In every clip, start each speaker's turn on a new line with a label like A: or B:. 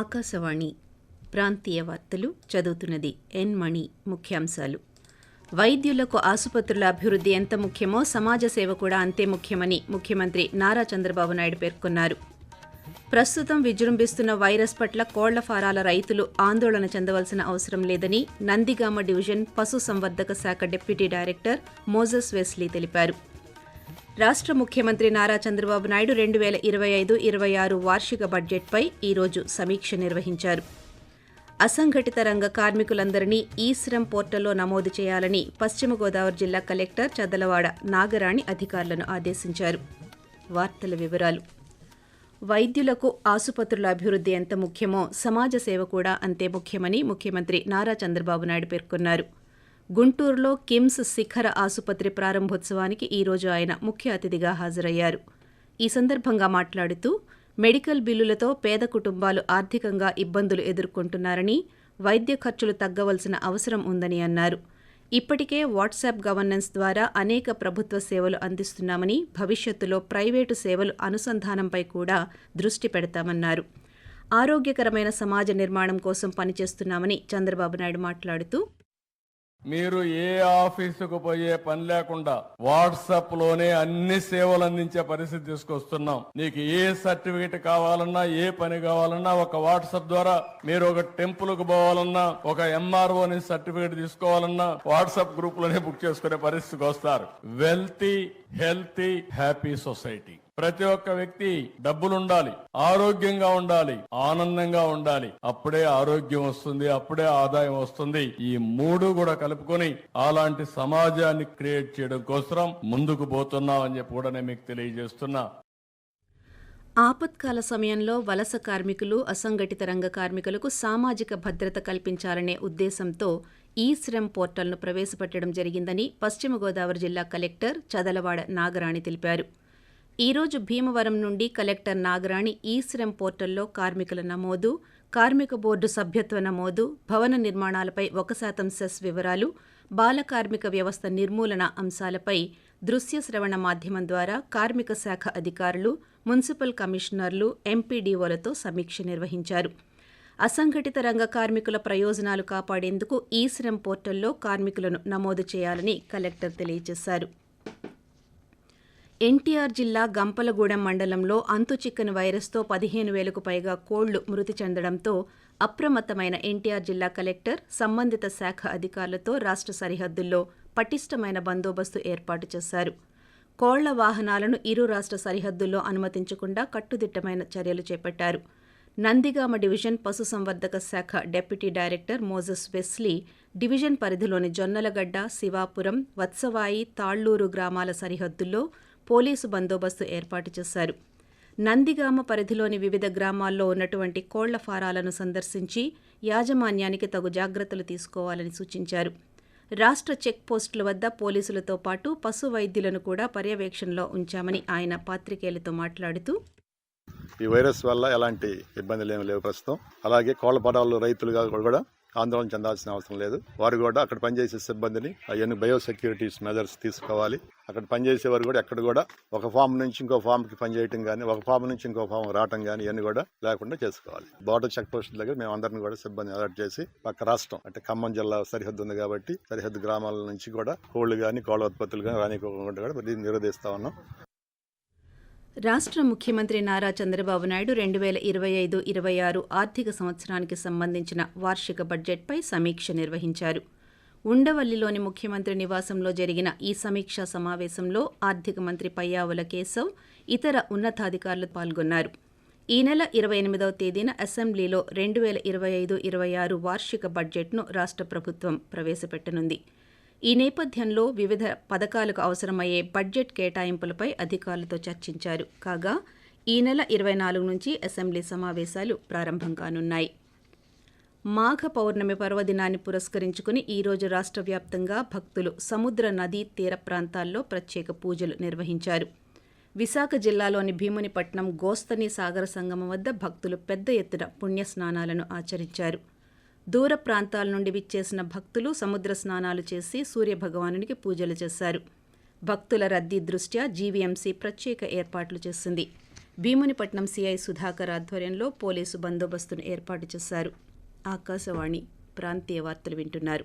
A: ఆకాశవాణి ప్రాంతీయ వార్తలు చదువుతున్నది ఎన్ మణి ముఖ్యాంశాలు. వైద్యులకు ఆసుపత్రుల అభివృద్ధి ఎంత ముఖ్యమో సమాజ సేవ కూడా అంతే ముఖ్యమని ముఖ్యమంత్రి నారా చంద్రబాబు నాయుడు పేర్కొన్నారు. ప్రస్తుతం విజృంభిస్తున్న వైరస్ పట్ల కోళ్ళ ఫారాల రైతులు ఆందోళన చెందవలసిన అవసరం లేదని నందిగామ డివిజన్ పశు సంవర్ధక శాఖ డిప్యూటీ డైరెక్టర్ మోజస్ వెస్లీ తెలిపారు. రాష్ట్ర ముఖ్యమంత్రి నారా చంద్రబాబు నాయుడు రెండు వేల ఇరవై ఐదు ఇరవై ఆరు వార్షిక బడ్జెట్పై ఈరోజు సమీక్ష నిర్వహించారు. అసంఘటిత రంగ కార్మికులందరినీ ఈ శ్రమ్ పోర్టల్లో నమోదు చేయాలని పశ్చిమ గోదావరి జిల్లా కలెక్టర్ చదలవాడ నాగరాణి అధికారులను ఆదేశించారు. వార్తల వివరాలు. వైద్యులకు ఆసుపత్రుల అభివృద్ధి ఎంత ముఖ్యమో సమాజ సేవ కూడా అంతే ముఖ్యమని ముఖ్యమంత్రి నారా చంద్రబాబు నాయుడు పేర్కొన్నారు. గుంటూరులో కిమ్స్ శిఖర ఆసుపత్రి ప్రారంభోత్సవానికి ఈరోజు ఆయన ముఖ్య అతిథిగా హాజరయ్యారు. ఈ సందర్భంగా మాట్లాడుతూ మెడికల్ బిల్లులతో పేద కుటుంబాలు ఆర్థికంగా ఇబ్బందులు ఎదుర్కొంటున్నారని వైద్య ఖర్చులు తగ్గవలసిన అవసరం ఉందని అన్నారు. ఇప్పటికే వాట్సాప్ గవర్నెన్స్ ద్వారా అనేక ప్రభుత్వ సేవలు అందిస్తున్నామని భవిష్యత్తులో ప్రైవేటు సేవలు అనుసంధానంపై కూడా దృష్టి పెడతామన్నారు. ఆరోగ్యకరమైన సమాజ నిర్మాణం కోసం పనిచేస్తున్నామని చంద్రబాబు నాయుడు మాట్లాడుతూ
B: మీరు ఏ ఆఫీసుకు పోయే పని లేకుండా వాట్సాప్లోనే అన్ని సేవలు అందించే పరిస్థితి తీసుకొస్తున్నాం. నీకు ఏ సర్టిఫికేట్ కావాలన్నా ఏ పని కావాలన్నా ఒక వాట్సాప్ ద్వారా మీరు ఒక టెంపుల్కు పోవాలన్నా ఒక ఎంఆర్ఓ ని సర్టిఫికేట్ తీసుకోవాలన్నా వాట్సాప్ గ్రూప్లోనే బుక్ చేసుకునే పరిస్థితికి వస్తారు. వెల్తీ హెల్తీ హ్యాపీ సొసైటీ ప్రతి ఒక్క వ్యక్తి డబ్బులు ఉండాలి ఆరోగ్యంగా ఉండాలి ఆనందంగా ఉండాలి. అప్పుడే ఆరోగ్యం వస్తుంది అప్పుడే ఆదాయం వస్తుంది. ఈ మూడు కూడా కలుపుకొని అలాంటి సమాజాన్ని క్రియేట్ చేయడం కోసం ముందుకు పోతున్నాం అని చెప్పి కూడా నేను మీకు తెలియజేస్తున్నా.
A: ఆపత్కాల సమయంలో వలస కార్మికులు అసంఘటిత రంగ కార్మికులకు సామాజిక భద్రత కల్పించాలనే ఉద్దేశంతో ఈ శ్రమ్ పోర్టల్ను ప్రవేశపెట్టడం జరిగిందని పశ్చిమ గోదావరి జిల్లా కలెక్టర్ చదలవాడ నాగరాణి తెలిపారు. ఈరోజు భీమవరం నుండి కలెక్టర్ నాగరాణి ఈ శ్రమ్ పోర్టల్లో కార్మికుల నమోదు కార్మిక బోర్డు సభ్యత్వ నమోదు భవన నిర్మాణాలపై ఒక శాతం సెస్ వివరాలు బాల కార్మిక వ్యవస్థ నిర్మూలన అంశాలపై దృశ్య శ్రవణ మాధ్యమం ద్వారా కార్మిక శాఖ అధికారులు మున్సిపల్ కమిషనర్లు ఎంపీడీఓలతో సమీక్ష నిర్వహించారు. అసంఘటిత రంగ కార్మికుల ప్రయోజనాలు కాపాడేందుకు ఈ శ్రమ్ పోర్టల్లో కార్మికులను నమోదు చేయాలని కలెక్టర్ తెలియజేశారు. ఎన్టీఆర్ జిల్లా గంపలగూడెం మండలంలో అంతుచిక్కని వైరస్తో పదిహేను వేలకు పైగా కోళ్ళు మృతి చెందడంతో అప్రమత్తమైన ఎన్టీఆర్ జిల్లా కలెక్టర్ సంబంధిత శాఖ అధికారులతో రాష్ట్ర సరిహద్దుల్లో పటిష్టమైన బందోబస్తు ఏర్పాటు చేశారు. కోళ్ళ వాహనాలను ఇరు రాష్ట్ర సరిహద్దుల్లో అనుమతించకుండా కట్టుదిట్టమైన చర్యలు చేపట్టారు. నందిగామ డివిజన్ పశుసంవర్ధక శాఖ deputy director Moses Wesley division పరిధిలోని జొన్నలగడ్డ శివాపురం వత్సవాయి తాళ్ళూరు గ్రామాల సరిహద్దుల్లో పోలీసు బందోబస్తు ఏర్పాటు చేశారు. నందిగామ పరిధిలోని వివిధ గ్రామాల్లో ఉన్నటువంటి కోళ్ళ ఫారాలను సందర్శించి యాజమాన్యానికి తగు జాగ్రత్తలు తీసుకోవాలని సూచించారు. రాష్ట్ర చెక్ పోస్టుల వద్ద పోలీసులతో పాటు పశు వైద్యులను కూడా పర్యవేక్షణలో ఉంచామని ఆయన పాత్రికేయులతో మాట్లాడుతూ
C: ఈ వైరస్ వల్ల ఎలాంటి ఇబ్బందులు ఏమి లేవు ప్రస్తుతం. అలాగే కోళ్ళ పడాలు రైతులుగా కూడా ఆందోళన చెందాల్సిన అవసరం లేదు. వారు కూడా అక్కడ పనిచేసే సిబ్బందిని అవన్నీ బయోసెక్యూరిటీస్ మెజర్స్ తీసుకోవాలి. అక్కడ పనిచేసే వారు కూడా ఎక్కడ కూడా ఒక ఫామ్ నుంచి ఇంకో ఫామ్కి పనిచేయటం కానీ ఒక ఫామ్ నుంచి ఇంకో ఫామ్ రావటం కానీ ఇవన్నీ కూడా లేకుండా చేసుకోవాలి. బార్డర్ చెక్ పోస్ట్ దగ్గర మేము అందరిని కూడా సిబ్బంది అలర్ట్ చేసి పక్క రాష్ట్రం అంటే ఖమ్మం జిల్లా సరిహద్దు ఉంది కాబట్టి సరిహద్దు గ్రామాల నుంచి కూడా కోళ్ళు కానీ కోళ్ళ ఉత్పత్తులు కానీ రానికోకుండా కూడా నిరోధిస్తా ఉన్నాం.
A: రాష్ట్ర ముఖ్యమంత్రి నారా చంద్రబాబు నాయుడు రెండు వేల ఇరవై ఐదు ఇరవై ఆరు ఆర్థిక సంవత్సరానికి సంబంధించిన వార్షిక బడ్జెట్పై సమీక్ష నిర్వహించారు. ఉండవల్లిలోని ముఖ్యమంత్రి నివాసంలో జరిగిన ఈ సమీక్షా సమావేశంలో ఆర్థిక మంత్రి పయ్యావుల కేశవ్ ఇతర ఉన్నతాధికారులు పాల్గొన్నారు. ఈ నెల ఇరవై ఎనిమిదవ తేదీన అసెంబ్లీలో రెండు వేల ఇరవై ఐదు ఇరవై ఆరు వార్షిక బడ్జెట్ను రాష్ట్ర ప్రభుత్వం ప్రవేశపెట్టనుంది. ఈ నేపథ్యంలో వివిధ పథకాలకు అవసరమయ్యే బడ్జెట్ కేటాయింపులపై అధికారులతో చర్చించారు. కాగా ఈ నెల ఇరవై నాలుగు నుంచి అసెంబ్లీ సమావేశాలు ప్రారంభం కానున్నాయి. మాఘ పౌర్ణమి పర్వదినాన్ని పురస్కరించుకుని ఈరోజు రాష్ట్ర వ్యాప్తంగా భక్తులు సముద్ర నదీ తీర ప్రాంతాల్లో ప్రత్యేక పూజలు నిర్వహించారు. విశాఖ జిల్లాలోని భీమునిపట్నం గోస్తని సాగర సంగమం వద్ద భక్తులు పెద్ద ఎత్తున పుణ్యస్నానాలను ఆచరించారు. దూర ప్రాంతాల నుండి విచ్చేసిన భక్తులు సముద్ర స్నానాలు చేసి సూర్యభగవానునికి పూజలు చేశారు. భక్తుల రద్దీ దృష్ట్యా జీవీఎంసీ ప్రత్యేక ఏర్పాట్లు చేసింది. భీమునిపట్నం సీఐ సుధాకర్ ఆధ్వర్యంలో పోలీసు బందోబస్తును ఏర్పాటు చేశారు. ఆకాశవాణి ప్రాంతీయ వార్తలు వింటున్నారు.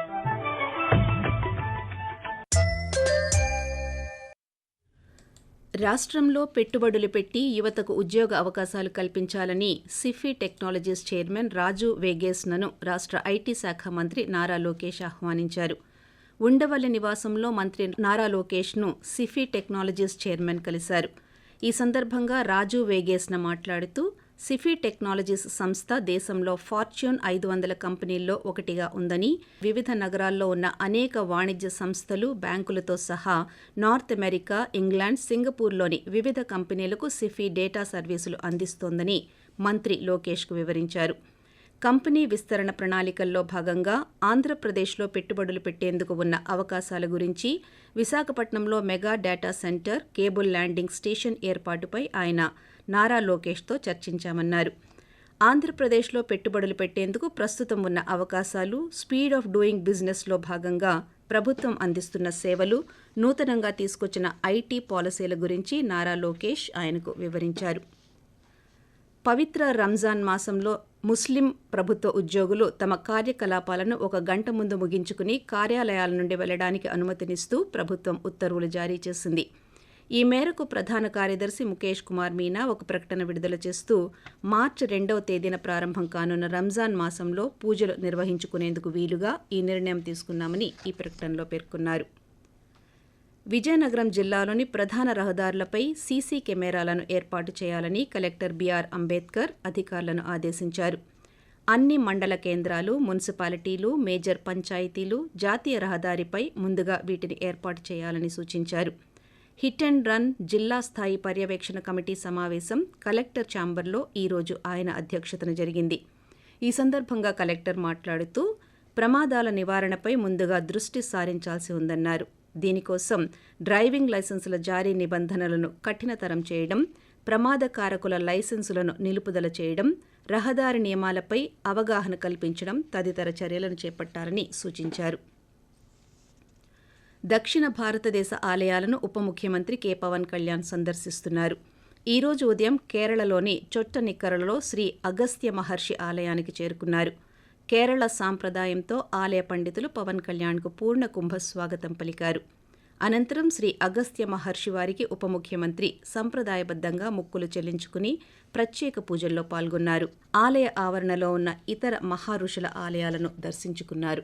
A: రాష్ట్రంలో పెట్టుబడులు పెట్టి యువతకు ఉద్యోగ అవకాశాలు కల్పించాలని సిఫీ టెక్నాలజీస్ చైర్మన్ రాజు వేగేస్నను రాష్ట్ర ఐటీ శాఖ మంత్రి నారా లోకేష్ ఆహ్వానించారు. ఉండవల్లి నివాసంలో మంత్రి నారా లోకేష్ను సిఫీ టెక్నాలజీస్ చైర్మన్ కలిశారు. ఈ సందర్భంగా రాజు వేగేస్న మాట్లాడుతూ సిఫీ టెక్నాలజీస్ సంస్థ దేశంలో ఫార్చ్యూన్ ఐదు వందల కంపెనీల్లో ఒకటిగా ఉందని వివిధ నగరాల్లో ఉన్న అనేక వాణిజ్య సంస్థలు బ్యాంకులతో సహా నార్త్ అమెరికా ఇంగ్లాండ్ సింగపూర్లోని వివిధ కంపెనీలకు సిఫీ డేటా సర్వీసులు అందిస్తోందని మంత్రి లోకేష్కు వివరించారు. కంపెనీ విస్తరణ ప్రణాళికల్లో భాగంగా ఆంధ్రప్రదేశ్లో పెట్టుబడులు పెట్టేందుకు ఉన్న అవకాశాల గురించి విశాఖపట్నంలో mega data centre cable landing station ఏర్పాటుపై ఆయన నారా లోకేష్తో చర్చించామన్నారు. ఆంధ్రప్రదేశ్లో పెట్టుబడులు పెట్టేందుకు ప్రస్తుతం ఉన్న అవకాశాలు స్పీడ్ ఆఫ్ డూయింగ్ బిజినెస్లో భాగంగా ప్రభుత్వం అందిస్తున్న సేవలు నూతనంగా తీసుకొచ్చిన ఐటీ పాలసీల గురించి నారా లోకేష్ ఆయనకు వివరించారు. పవిత్ర రంజాన్ మాసంలో ముస్లిం ప్రభుత్వ ఉద్యోగులు తమ కార్యకలాపాలను ఒక గంట ముందు ముగించుకుని కార్యాలయాల నుండి వెళ్ళడానికి అనుమతినిస్తూ ప్రభుత్వం ఉత్తర్వులు జారీ చేసింది. ఈ మేరకు ప్రధాన కార్యదర్శి ముఖేష్ కుమార్ మీనా ఒక ప్రకటన విడుదల చేస్తూ మార్చి రెండవ తేదీన ప్రారంభం కానున్న రంజాన్ మాసంలో పూజలు నిర్వహించుకునేందుకు వీలుగా ఈ నిర్ణయం తీసుకున్నామని ఈ ప్రకటనలో పేర్కొన్నారు. విజయనగరం జిల్లాలోని ప్రధాన రహదారులపై సీసీ కెమెరాలను ఏర్పాటు చేయాలని కలెక్టర్ బీఆర్ అంబేద్కర్ అధికారులను ఆదేశించారు. అన్ని మండల కేంద్రాలు మున్సిపాలిటీలు మేజర్ పంచాయతీలు జాతీయ రహదారిపై ముందుగా వీటిని ఏర్పాటు చేయాలని సూచించారు. హిట్ అండ్ రన్ జిల్లా స్థాయి పర్యవేక్షణ కమిటీ సమావేశం కలెక్టర్ ఛాంబర్లో ఈరోజు ఆయన అధ్యక్షతన జరిగింది. ఈ సందర్భంగా కలెక్టర్ మాట్లాడుతూ ప్రమాదాల నివారణపై ముందుగా దృష్టి సారించాల్సి ఉందన్నారు. దీనికోసం డ్రైవింగ్ లైసెన్సుల జారీ నిబంధనలను కఠినతరం చేయడం ప్రమాదకారకుల లైసెన్సులను నిలుపుదల చేయడం రహదారి నియమాలపై అవగాహన కల్పించడం తదితర చర్యలను చేపట్టాలని సూచించారు. దక్షిణ భారతదేశ ఆలయాలను ఉప ముఖ్యమంత్రి కె. పవన్ కళ్యాణ్ సందర్శిస్తున్నారు. ఈ రోజు ఉదయం కేరళలోని చొట్టనిక్కరలో శ్రీ అగస్త్య మహర్షి ఆలయానికి చేరుకున్నారు. కేరళ సాంప్రదాయంతో ఆలయ పండితులు పవన్ కళ్యాణ్కు పూర్ణ కుంభ స్వాగతం పలికారు. అనంతరం శ్రీ అగస్త్య మహర్షి వారికి ఉప ముఖ్యమంత్రి సంప్రదాయబద్ధంగా ముక్కులు చెల్లించుకుని ప్రత్యేక పూజల్లో పాల్గొన్నారు. ఆలయ ఆవరణలో ఉన్న ఇతర మహారుషుల ఆలయాలను దర్శించుకున్నారు.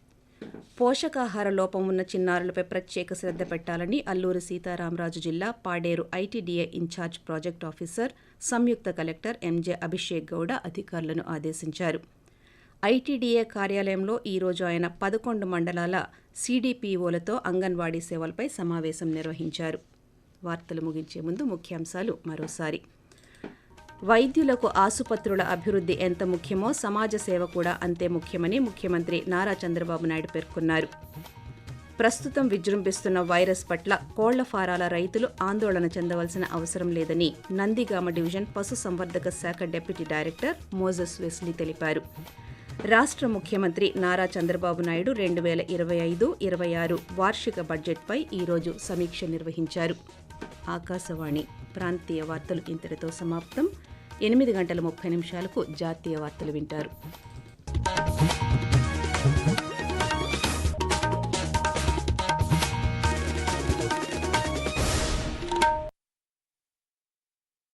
A: పోషకాహార లోపం ఉన్న చిన్నారులపై ప్రత్యేక శ్రద్ధ పెట్టాలని అల్లూరి సీతారామరాజు జిల్లా Paderu ITDA in charge project officer Samyukta collector M J Abhishek Gowda అధికారులను ఆదేశించారు. ఐటీడీఏ కార్యాలయంలో ఈరోజు ఆయన పదకొండు మండలాల సీడీపీఓలతో అంగన్వాడీ సేవలపై సమావేశం నిర్వహించారు. వార్తలు ముగించే ముందు ముఖ్యాంశాలు మరోసారి. వైద్యులకు ఆసుపత్రుల అభివృద్ధి ఎంత ముఖ్యమో సమాజ సేవ కూడా అంతే ముఖ్యమని ముఖ్యమంత్రి నారా చంద్రబాబు నాయుడు పేర్కొన్నారు. ప్రస్తుతం విజృంభిస్తున్న వైరస్ పట్ల కోళ్ళ ఫారాల రైతులు ఆందోళన చెందవలసిన అవసరం లేదని నందిగామ డివిజన్ పశుసంవర్ధక శాఖ డిప్యూటీ డైరెక్టర్ మోజస్ వెస్లీ తెలిపారు. రాష్ట్ర ముఖ్యమంత్రి నారా చంద్రబాబు నాయుడు రెండు వేల ఇరవై ఐదు ఇరవై ఆరు వార్షిక బడ్జెట్పై ఈరోజు సమీక్ష నిర్వహించారు. ఆకాశవాణి ప్రాంతీయ వార్తలు ఇంతటితో సమాప్తం. ఎనిమిది గంటల ముప్పై నిమిషాలకు జాతీయ వార్తలు వింటారు.